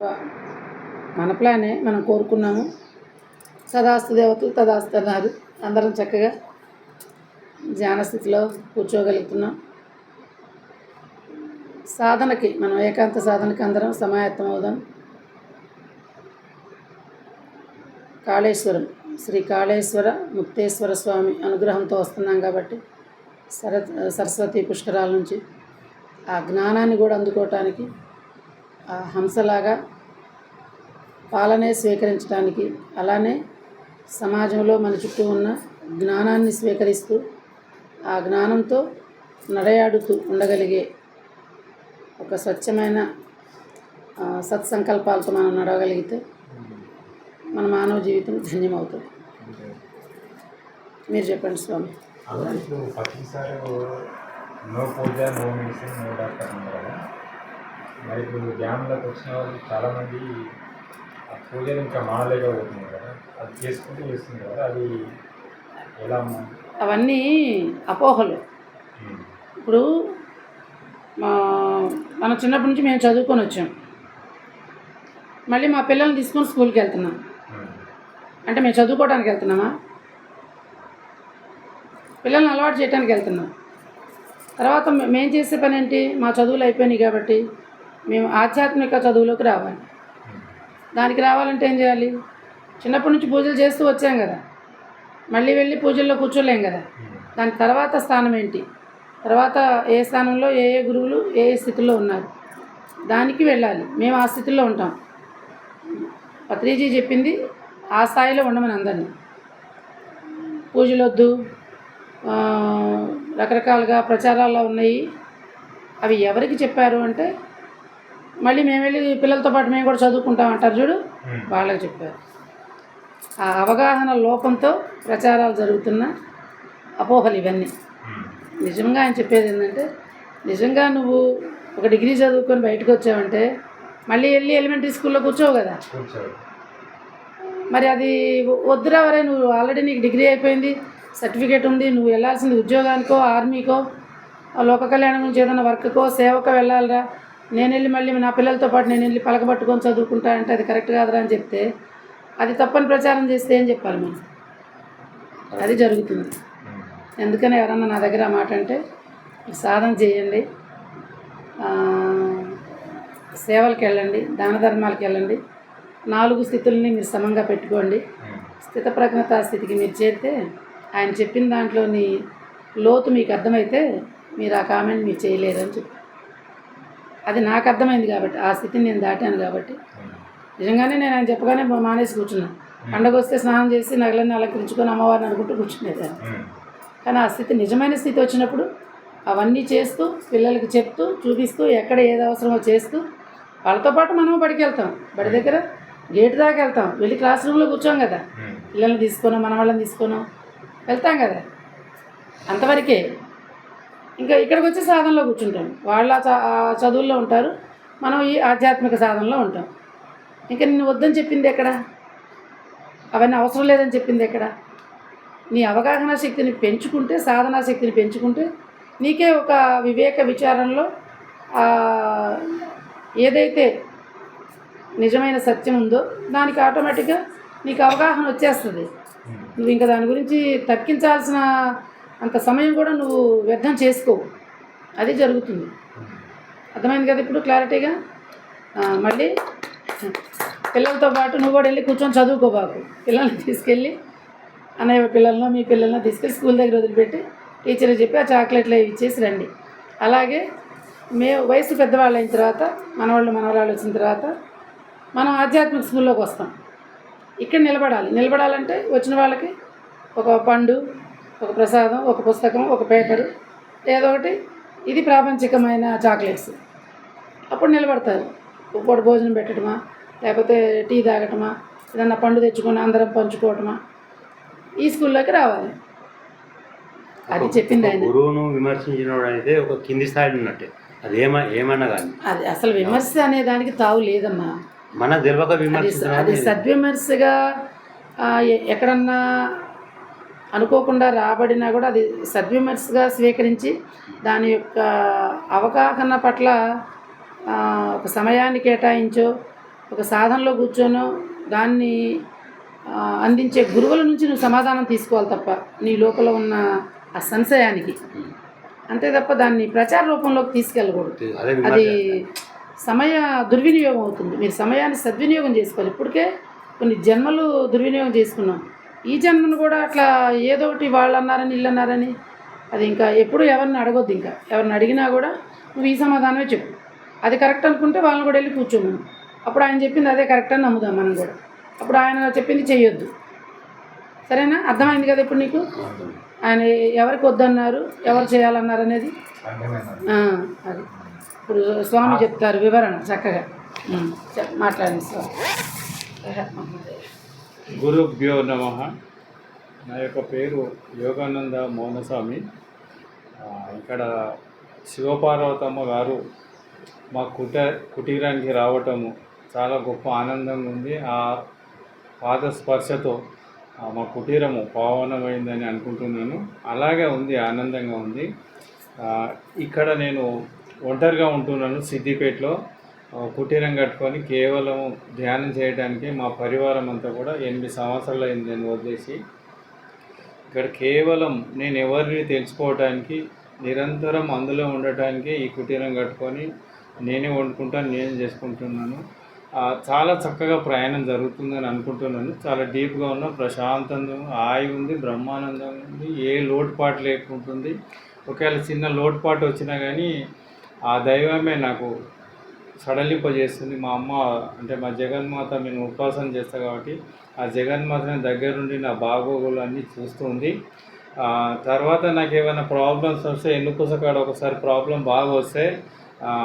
మన ప్లానే మనం కోరుకున్నాము. సదాస్తు దేవతలు తదాస్తు అన్నారు అందరం చక్కగా ధ్యాన స్థితిలో కూర్చోగలుగుతున్నాం. సాధనకి మనం ఏకాంత సాధనకి అందరం సమాయత్తం అవుదాం కాళేశ్వరం శ్రీ కాళేశ్వర ముక్తేశ్వర స్వామి అనుగ్రహంతో వస్తున్నాం కాబట్టి సర సరస్వతి పుష్కరాల నుంచి ఆ జ్ఞానాన్ని కూడా అందుకోవటానికి హంసలాగా పాలనే స్వీకరించడానికి అలానే సమాజంలో మన చుట్టూ ఉన్న జ్ఞానాన్ని స్వీకరిస్తూ ఆ జ్ఞానంతో నడయాడుతూ ఉండగలిగే ఒక స్వచ్ఛమైన సత్సంకల్పాలతో మనం నడవగలిగితే మన మానవ జీవితం ధన్యమవుతుంది. మీరు చెప్పండి స్వామి. ప్రతిసారి no puja no medicine no doctor మరి ఇప్పుడు ధ్యానంలోకి వచ్చిన వాళ్ళు చాలామంది ఆ పూజలు ఇంకా మానలేకపోతున్నారు కదా. అది చేసుకుంటూ చేస్తుంది కదా. అది ఎలా అవన్నీ అపోహలు. ఇప్పుడు మా మనం చిన్నప్పటి నుంచి మేము చదువుకొని వచ్చాం. మళ్ళీ మా పిల్లల్ని తీసుకొని స్కూల్కి వెళ్తున్నాం. అంటే మేము చదువుకోవడానికి వెళ్తున్నామా? పిల్లల్ని అలవాటు చేయడానికి వెళ్తున్నాం. తర్వాత మేము చేసే పని ఏంటి? మా చదువులు అయిపోయినాయి కాబట్టి మేము ఆధ్యాత్మిక చదువులోకి రావాలి. దానికి రావాలంటే ఏం చేయాలి? చిన్నప్పటి నుంచి పూజలు చేస్తూ వచ్చాం కదా. మళ్ళీ వెళ్ళి పూజల్లో కూర్చోలేం కదా. దాని తర్వాత స్థానం ఏంటి? తర్వాత ఏ స్థానంలో ఏ ఏ గురువులు ఏ ఏ స్థితిలో ఉన్నారు? దానికి వెళ్ళాలి. మేము ఆ స్థితిలో ఉంటాం. పత్రిజీ చెప్పింది ఆ స్థాయిలో ఉండమని అందరినీ. పూజలు వద్దు రకరకాలుగా ప్రచారాల్లో ఉన్నాయి. అవి ఎవరికి చెప్పారు అంటే మళ్ళీ మేము వెళ్ళి పిల్లలతో పాటు మేము కూడా చదువుకుంటాం అంటారు చూడు? వాళ్ళకి చెప్పారు. ఆ అవగాహన లోపంతో ప్రచారాలు జరుగుతున్న అపోహలు ఇవన్నీ. నిజంగా ఆయన చెప్పేది ఏంటంటే నిజంగా నువ్వు ఒక డిగ్రీ చదువుకొని బయటకు వచ్చావంటే మళ్ళీ వెళ్ళి ఎలిమెంటరీ స్కూల్లో కూర్చోవు కదా. మరి అది వద్దురా వరే నువ్వు ఆల్రెడీ నీకు డిగ్రీ అయిపోయింది సర్టిఫికేట్ ఉంది నువ్వు వెళ్ళాల్సింది ఉద్యోగానికో ఆర్మీకో లోక కళ్యాణం గురించి ఏదైనా వర్క్కో సేవకో వెళ్ళాలిరా. నేను వెళ్ళి మళ్ళీ నా పిల్లలతో పాటు నేను వెళ్ళి పలకబట్టుకొని చదువుకుంటా అంటే అది కరెక్ట్ కాదురా అని చెప్తే అది తప్పని ప్రచారం చేస్తే ఏం చెప్పాలి మనం? అది జరుగుతుంది. ఎందుకని ఎవరన్నా నా దగ్గర మాట అంటే సాధన చేయండి సేవలకు వెళ్ళండి దాన ధర్మాలకు వెళ్ళండి నాలుగు స్థితుల్ని మీరు సమంగా పెట్టుకోండి. ఉమ్, స్థితికి మీరు చేరితే ఆయన చెప్పిన దాంట్లోని లోతు మీకు అర్థమైతే మీరు ఆ కామెంట్ మీరు చేయలేరు అని చెప్పి అది నాకు అర్థమైంది కాబట్టి ఆ స్థితిని నేను దాటాను కాబట్టి. నిజంగానే నేను ఆయన చెప్పగానే మానేసి కూర్చున్నాను. పండగ వస్తే స్నానం చేసి నగలన్నీ అలంకరించుకొని అమ్మవారిని అనుకుంటూ కూర్చునేదాన్ని కానీ ఆ స్థితి నిజమైన స్థితి వచ్చినప్పుడు అవన్నీ చేస్తూ పిల్లలకి చెప్తూ చూపిస్తూ ఎక్కడ ఏది అవసరమో చేస్తూ వాళ్ళతో పాటు మనం బడికి వెళ్తాం. బడి దగ్గర గేట్ దాకా వెళ్తాం. వెళ్ళి క్లాస్ రూమ్లో కూర్చోం కదా. పిల్లల్ని తీసుకోను మన వాళ్ళని తీసుకోను వెళ్తాం కదా. అంతవరకే ఇంకా ఇక్కడికి వచ్చి సాధనలో కూర్చుంటాం. వాళ్ళ చ- చదువుల్లో ఉంటారు. మనం ఈ ఆధ్యాత్మిక సాధనలో ఉంటాం. ఇంకా నిన్ను వద్దని చెప్పింది ఎక్కడ? అవన్నీ అవసరం లేదని చెప్పింది ఎక్కడ? నీ అవగాహన శక్తిని పెంచుకుంటే సాధనా శక్తిని పెంచుకుంటే నీకే ఒక వివేక విచారంలో ఏదైతే నిజమైన సత్యం ఉందో దానికి ఆటోమేటిక్గా నీకు అవగాహన వచ్చేస్తుంది. నువ్వు ఇంకా దాని గురించి తర్కించాల్సిన అంత సమయం కూడా నువ్వు వ్యర్థం చేసుకోవు. అది జరుగుతుంది. అర్థమైంది కదా ఇప్పుడు క్లారిటీగా? మళ్ళీ పిల్లలతో పాటు నువ్వు కూడా వెళ్ళి కూర్చొని చదువుకోబాకు పిల్లల్ని తీసుకెళ్ళి అన్నయ్య పిల్లలను మీ పిల్లలను తీసుకెళ్ళి స్కూల్ దగ్గర వదిలిపెట్టి టీచర్ చెప్పి ఆ చాక్లెట్లు అవి ఇచ్చేసి రండి. అలాగే మే వయసు పెద్దవాళ్ళు అయిన తర్వాత మనవాళ్ళు మనవరాళ్ళు వచ్చిన తర్వాత మనం ఆధ్యాత్మిక స్కూల్లోకి వస్తాం. ఇక్కడ నిలబడాలి. నిలబడాలంటే వచ్చిన వాళ్ళకి ఒక పండు ఒక ప్రసాదం ఒక పుస్తకం ఒక పేపరు ఏదో ఒకటి. ఇది ప్రాపంచికమైన చాక్లెట్స్. అప్పుడు నిలబడతారు. పూట భోజనం పెట్టడమా లేకపోతే టీ తాగటమా ఏదన్నా పండు తెచ్చుకొని అందరం పంచుకోవటమా. ఈ స్కూల్లోకి రావాలి. అది చెప్పింది ఆయన. గురువును విమర్శించినోడు అయితే ఒక కింది స్థాయిలో ఉన్నట్టే. అది ఏమ ఏమన్నా కానీ. అది అసలు విమర్శ అనే దానికి తావు లేదమ్మా. మన తెలియక అది విమర్శించడం అది సద్విమర్శగా ఎక్కడన్నా అనుకోకుండా రాబడినా కూడా అది సద్విమర్శగా స్వీకరించి దాని యొక్క అవగాహన పట్ల ఒక సమయాన్ని కేటాయించో ఒక సాధనలో కూర్చొనో దాన్ని అందించే గురువుల నుంచి నువ్వు సమాధానం తీసుకోవాలి తప్ప నీ లోపల ఉన్న ఆ సంశయానికి. అంతే తప్ప దాన్ని ప్రచార రూపంలోకి తీసుకెళ్ళకూడదు. అదే అది సమయ దుర్వినియోగం అవుతుంది. మీరు సమయాన్ని సద్వినియోగం చేసుకోవాలి. ఇప్పటికే కొన్ని జన్మలు దుర్వినియోగం చేసుకున్నాం. ఈ జన్మను కూడా అట్లా ఏదో ఒకటి వాళ్ళు అన్నారని వీళ్ళు అన్నారని అది ఇంకా ఎప్పుడు ఎవరిని అడగొద్దు ఇంకా. ఎవరిని అడిగినా కూడా నువ్వు ఈ సమాధానమే చెప్పు. అది కరెక్ట్ అనుకుంటే వాళ్ళని కూడా వెళ్ళి కూర్చోమను. అప్పుడు ఆయన చెప్పింది అదే కరెక్ట్ అని నమ్ముదాం మనం కూడా. అప్పుడు ఆయన చెప్పింది చేయొద్దు సరేనా? అర్థమైంది కదా ఇప్పుడు నీకు? ఆయన ఎవరికి వద్దన్నారు? ఎవరు చేయాలన్నారు అనేది? అది. ఇప్పుడు స్వామి చెప్తారు వివరణ చక్కగా. మాట్లాడండి స్వామి. గురుభ్యో నమ. నా యొక్క పేరు యోగానంద మౌనస్వామి. ఇక్కడ శివపార్వతమ్మ గారు మా కుట కుటీరానికి రావటము చాలా గొప్ప ఆనందంగా ఉంది. ఆ పాద స్పర్శతో మా కుటీరము పావనమైందని అనుకుంటున్నాను. అలాగే ఉంది ఆనందంగా ఉంది. ఇక్కడ నేను ఒంటరిగా ఉంటున్నాను సిద్దిపేటలో. కుటీరం కట్టుకొని కేవలం ధ్యానం చేయడానికి మా పరివారం అంతా కూడా ఎనిమిది సంవత్సరాలు అయింది నేను వదిలేసి. ఇక్కడ కేవలం నేను ఎవరిని తెలుసుకోవడానికి నిరంతరం అందులో ఉండటానికి ఈ కుటీరం కట్టుకొని నేనే వండుకుంటాను నేను చేసుకుంటున్నాను. చాలా చక్కగా ప్రయాణం జరుగుతుందని అనుకుంటున్నాను. చాలా డీప్గా ఉన్న ప్రశాంతంగా హాయి ఉంది బ్రహ్మానందం ఉంది ఏ లోటుపాటు లేకుంటుంది ఒకవేళ చిన్న లోటుపాటు వచ్చినా కానీ ఆ దైవమే నాకు సడలింపజేస్తుంది మా అమ్మ అంటే మా జగన్మాత నేను ఉపాసన చేస్తాను కాబట్టి ఆ జగన్మాతని దగ్గరుండి నా బాగోగులు అన్నీ చూస్తుంది. తర్వాత నాకు ఏమైనా ప్రాబ్లమ్స్ వస్తే ఎన్నుకోస కాడ ఒకసారి ప్రాబ్లం బాగా వస్తే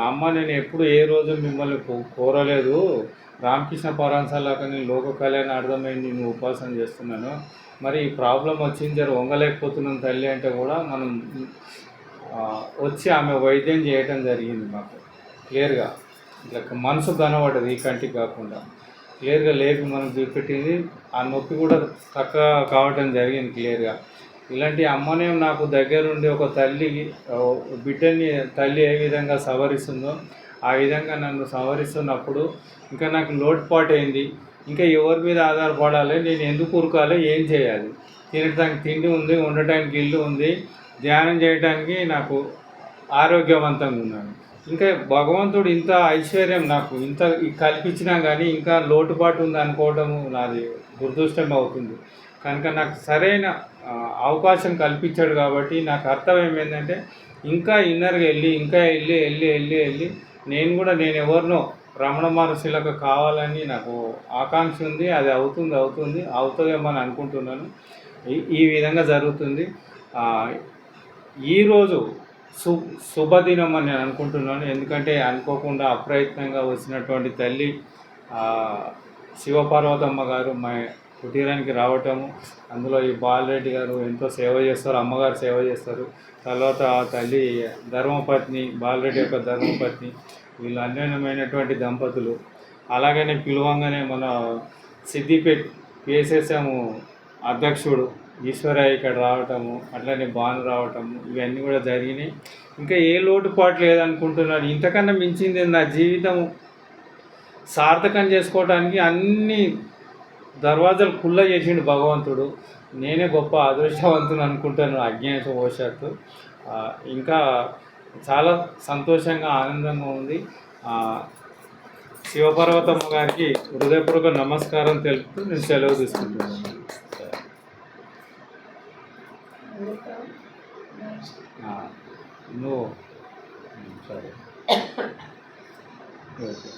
అమ్మ నేను ఎప్పుడు ఏ రోజు మిమ్మల్ని కో- కోరలేదు. రామకృష్ణ పరాన్సాలాక నేను లోక కళ్యాణ అర్థమైంది నేను ఉపాసన చేస్తున్నాను. మరి ఈ ప్రాబ్లం వచ్చింది జర వంగలేకపోతున్నాను తల్లి అంటే కూడా మనం వచ్చి ఆమె వైద్యం చేయటం జరిగింది మాకు. క్లియర్గా? ఇట్లా మనసు కనబడదు ఈ కంటికి కాకుండా. క్లియర్గా లేక మనం చూపెట్టింది ఆ నొప్పి కూడా తక్కువ కావటం జరిగింది క్లియర్గా. ఇలాంటి అమ్మనే నాకు దగ్గరుండి ఒక తల్లి బిడ్డని తల్లి ఏ విధంగా సవరిస్తుందో ఆ విధంగా నన్ను సవరిస్తున్నప్పుడు ఇంకా నాకు లోటుపాటు అయింది ఇంకా ఎవరి మీద ఆధారపడాలి నేను ఎందుకు ఉరకాలి ఏం చేయాలి? తినడానికి తిండి ఉంది ఉండటానికి ఇల్లు ఉంది ధ్యానం చేయడానికి నాకు ఆరోగ్యవంతంగా ఉన్నాను. ఇంకా భగవంతుడు ఇంత ఐశ్వర్యం నాకు ఇంత కల్పించినా కానీ ఇంకా లోటుపాటు ఉంది అనుకోవటము నాది దురదృష్టం అవుతుంది. కనుక నాకు సరైన అవకాశం కల్పించాడు కాబట్టి నాకు అర్థం ఏమైందంటే ఇంకా ఇన్నర్గా వెళ్ళి ఇంకా వెళ్ళి వెళ్ళి వెళ్ళి వెళ్ళి నేను కూడా నేను ఎవరినో రమణ మహర్షులకు కావాలని నాకు ఆకాంక్ష ఉంది అది అవుతుంది అవుతుంది అవుతుందేమో అని అనుకుంటున్నాను. ఈ ఈ విధంగా జరుగుతుంది. ఈరోజు సు శుభదినం అని నేను అనుకుంటున్నాను. ఎందుకంటే అనుకోకుండా అప్రయత్నంగా వచ్చినటువంటి తల్లి శివపార్వతమ్మ గారు మా కుటీరానికి రావటము అందులో ఈ బాలరెడ్డి గారు ఎంతో సేవ చేస్తారు అమ్మగారు సేవ చేస్తారు. తర్వాత ఆ తల్లి ధర్మపత్ని బాలరెడ్డి యొక్క ధర్మపత్ని వీళ్ళు అన్యోన్యమైనటువంటి దంపతులు. అలాగనే పిలువంగానే మన సిద్దిపేట్ పిఎస్ఎస్ఎం అధ్యక్షుడు ఈశ్వరయ్య ఇక్కడ రావటము అట్లనే బాను రావటము ఇవన్నీ కూడా జరిగినాయి. ఇంకా ఏ లోటుపాటు లేదనుకుంటున్నాను ఇంతకన్నా మించింది నా జీవితం సార్థకం చేసుకోవడానికి అన్ని దర్వాజాలు కుల్ల చేసిండు భగవంతుడు. నేనే గొప్ప అదృష్టవంతుని అనుకుంటాను అజ్ఞాన ఆ, ఇంకా చాలా సంతోషంగా ఆనందంగా ఉంది. ఆ, శివపర్వతమ్మ గారికి హృదయపూర్వక నమస్కారం తెలుపుతూ నేను సెలవు తీసుకుంటున్నాను. ఆ, నువ్వు సరే ఓకే